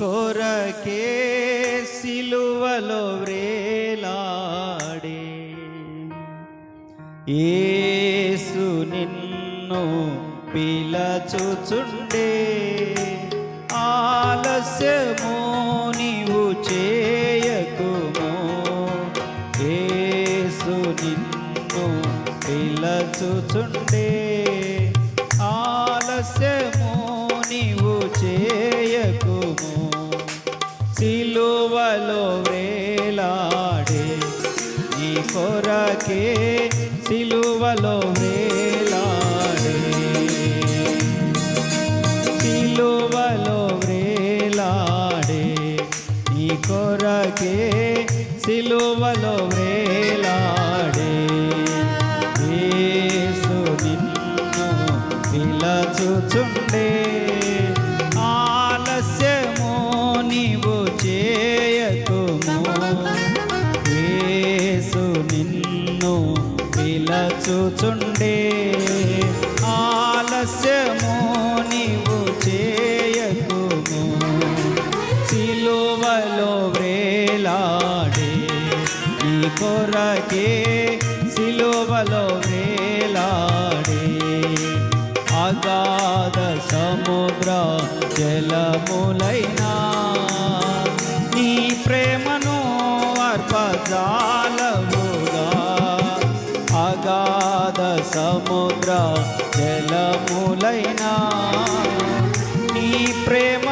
కొరకే సిలువలో వ్రేలాడే. ఏసు నిన్ను పిలచుచుండే. ఆలస్యము నీవు చేయకుము. ఏసు నిన్ను పిలచుచుండే. ఆలస్యము నీవు చే నిలచుచుండే ఆలస్యము నీవు చేయకుము. సిలువలో వేలాడే నీ కొరకే సిలువలో వేలాడే. అగాధ సముద్ర జలములైన పాద సముద్ర జలములైనా నీ ప్రేమ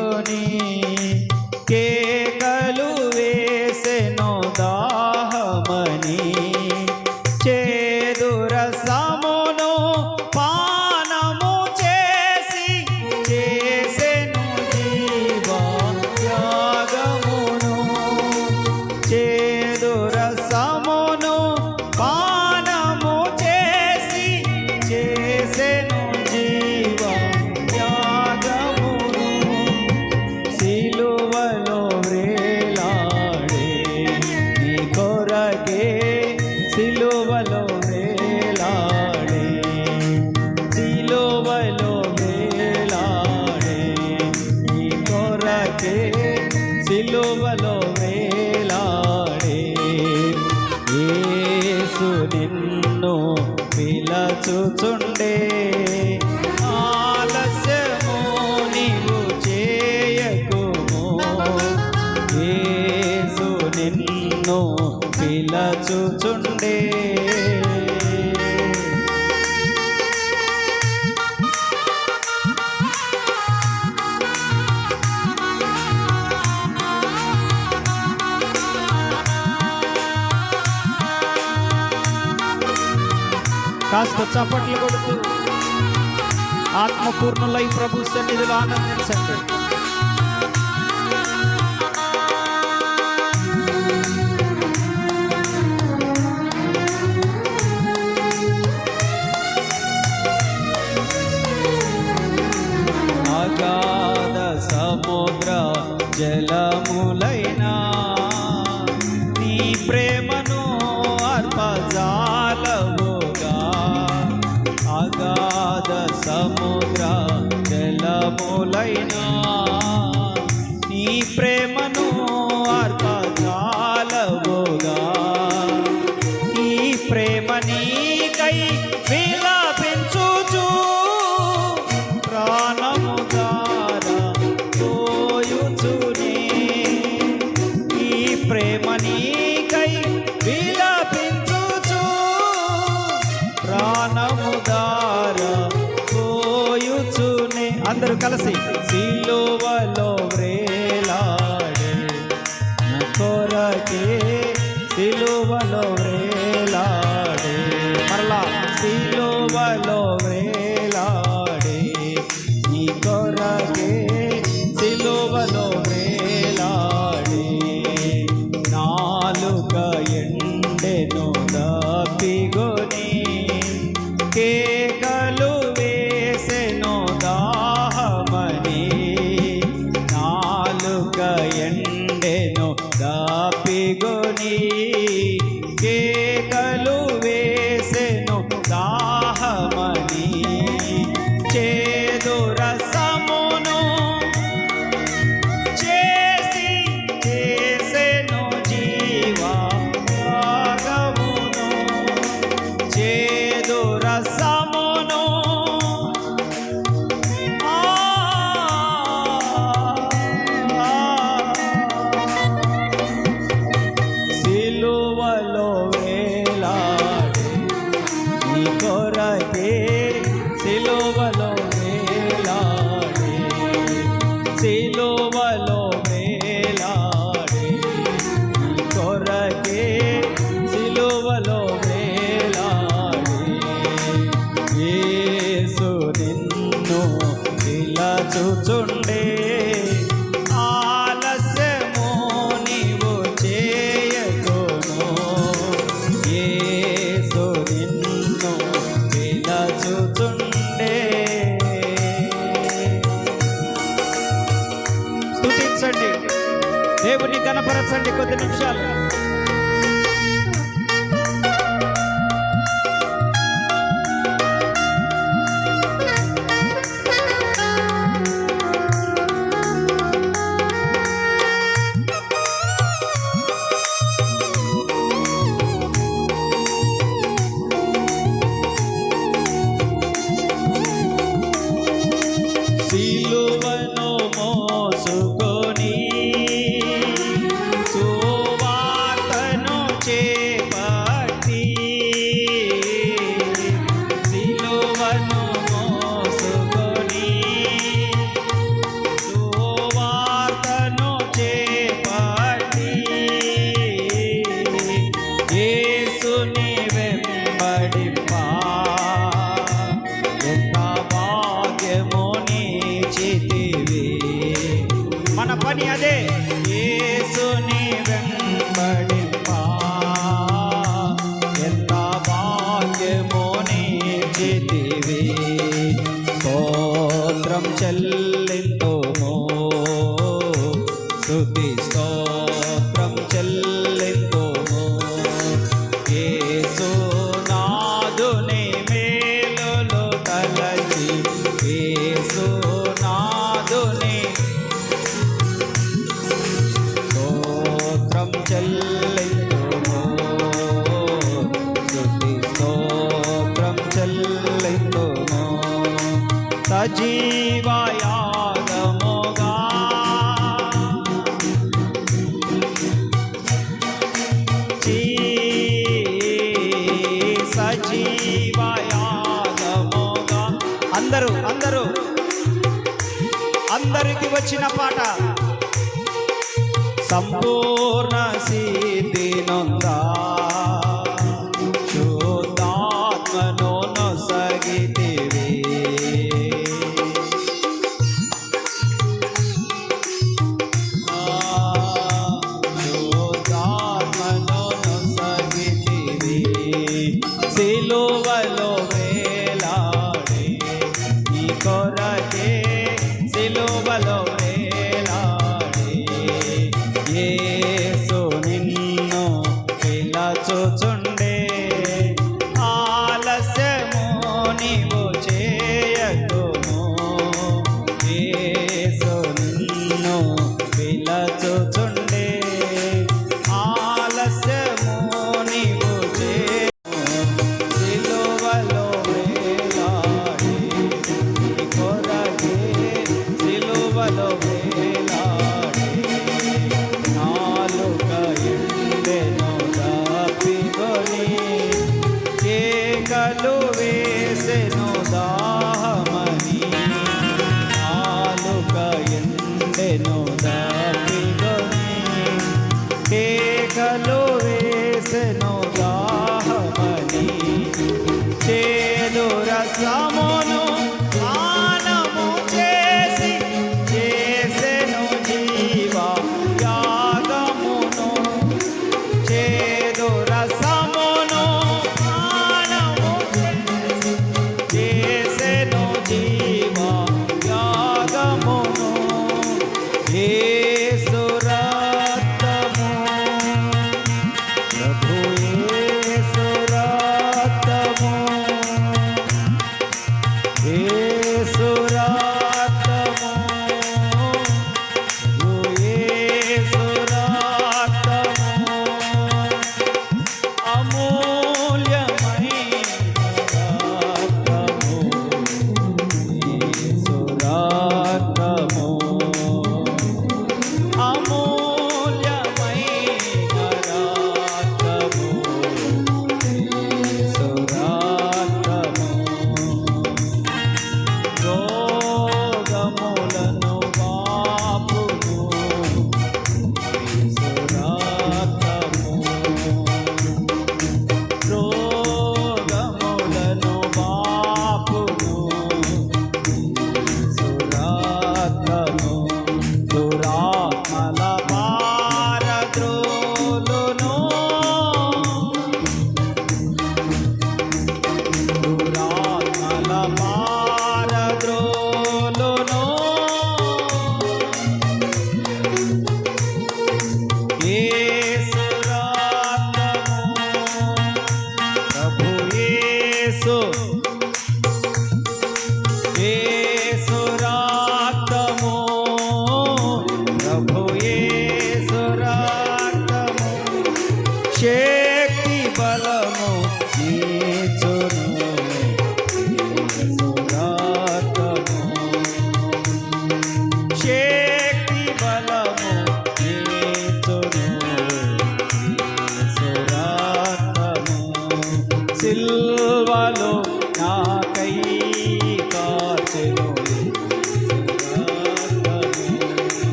জীবনী చూచుండే గట్టిగా చప్పట్లు కొడుతూ ఆత్మపూర్ణులై ప్రభు సన్నిధిలో ఆనందించండి. సముద్ర జలములై Dziękuję, Dymitrzewa.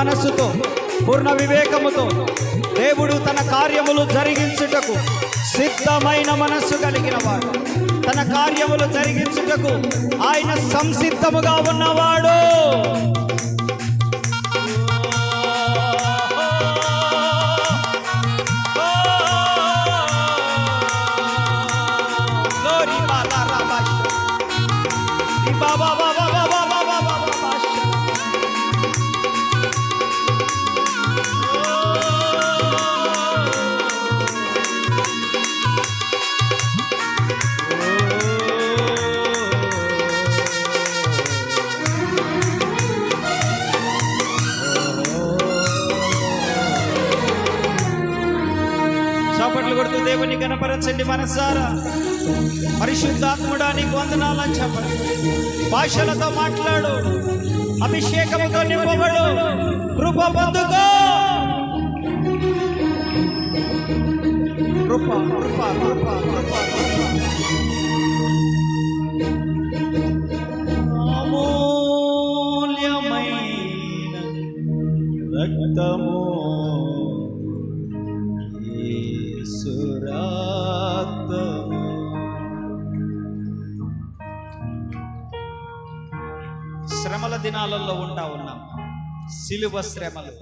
మనస్సుతో పూర్ణ వివేకముతో దేవుడు తన కార్యములు జరిగించుటకు సిద్ధమైన మనస్సు కలిగిన వాడు. తన కార్యములు జరిగించుటకు ఆయన సంసిద్ధముగా ఉన్నవాడు. కనపరచండి మనసారా. పరిశుద్ధాత్ముడా నీకు వందనాలని చెప్పండి. భాషలతో మాట్లాడు. అభిషేకముతో నింపబడు. కృప పొందుకో. కృప కృప కృప కృప. దినాలలో ఉంటా ఉన్నాం. సిలువ శ్రమలు.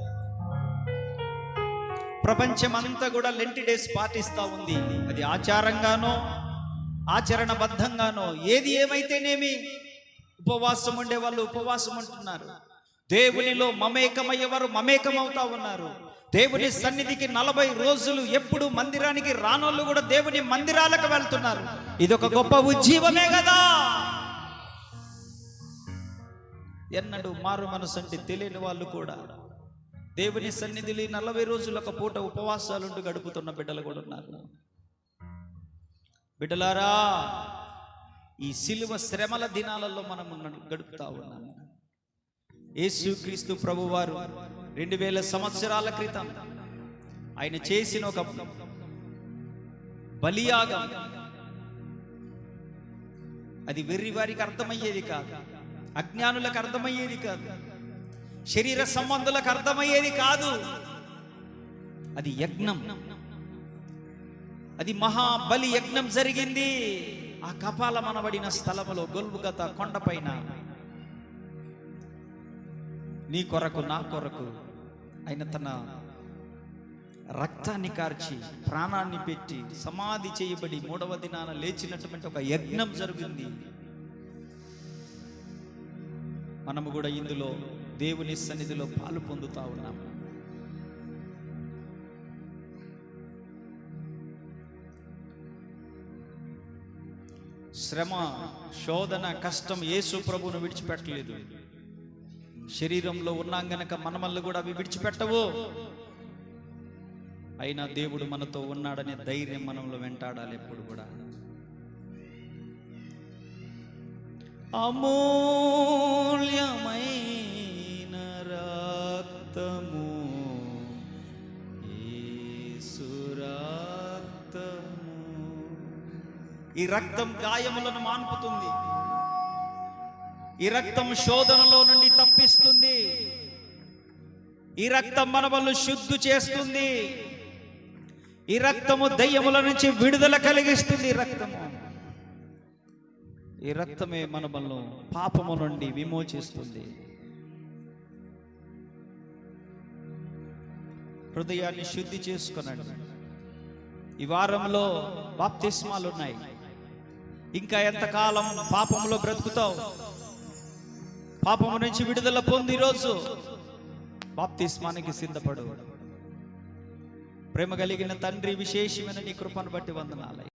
ప్రపంచమంతా కూడా లెంటి డేస్ పాటిస్తూ ఉంది. అది ఆచారంగానో ఆచరణబద్ధంగానో ఏది ఏమైతేనేమి ఉపవాసం ఉండే వాళ్ళు ఉపవాసం ఉంటున్నారు. దేవునిలో మమేకమయ్యేవారు మమేకమవుతా ఉన్నారు. దేవుని సన్నిధికి నలభై రోజులు ఎప్పుడు మందిరానికి రానోళ్ళు కూడా దేవుని మందిరాలకు వెళ్తున్నారు. ఇది ఒక గొప్ప ఉజ్జీవమే కదా! ఎన్నడూ మారు మనసు అంటే తెలియని వాళ్ళు కూడా. దేవుని సన్నిధిలో నలభై రోజులు ఒక పూట ఉపవాసాలుంటూ గడుపుతున్న బిడ్డలు కూడా ఉన్నారు. బిడ్డలారా ఈ సిలువ శ్రమల దినాలలో మనం గడుపుతా ఉన్నాము యేసుక్రీస్తు ప్రభువారు రెండు వేల సంవత్సరాల క్రితం ఆయన చేసిన ఒక బలియాగం. అది వెర్రి వారికి అర్థమయ్యేది కాదు. అజ్ఞానులకు అర్థమయ్యేది కాదు. శరీర సంబంధులకు అర్థమయ్యేది కాదు. అది యజ్ఞం. అది మహాబలి యజ్ఞం జరిగింది. ఆ కపాల మనబడిన స్థలములో గొల్బుగత కొండపైన నీ కొరకు నా కొరకు ఆయన తన రక్తాన్ని కార్చి ప్రాణాన్ని పెట్టి సమాధి చేయబడి మూడవ దినాన లేచినటువంటి ఒక యజ్ఞం జరిగింది. మనము కూడా ఇందులో దేవుని సన్నిధిలో పాలు పొందుతా ఉన్నాము శ్రమ శోధన కష్టం యేసు ప్రభువును విడిచిపెట్టలేదు. శరీరంలో ఉన్నాం గనక మనమల్ని కూడా అవి విడిచిపెట్టవు. అయినా దేవుడు మనతో ఉన్నాడనే ధైర్యం మనంలో వెంటాడాలి ఎప్పుడు కూడా. అమూల్యమైన రక్తము. రక్తము ఈ రక్తం గాయములను మాన్పుతుంది. ఈ రక్తం శోధనలో నుండి తప్పిస్తుంది. ఈ రక్తం మనవలను శుద్ధి చేస్తుంది. ఈ రక్తము దయ్యముల నుంచి విడుదల కలిగిస్తుంది ఈ రక్తము. ఈ రక్తమే మనలను పాపము నుండి విమోచిస్తుంది. హృదయాన్ని శుద్ధి చేసుకునండి. ఈ వారంలో బాప్తిస్మాలు ఉన్నాయి ఇంకా ఎంతకాలం పాపంలో బ్రతుకుతావు? పాపము నుంచి విడుదల పొంది ఈరోజు బాప్తిస్మానికి సిద్ధపడు. ప్రేమ కలిగిన తండ్రి విశేషమైన నీ కృపను బట్టి వందనాలు.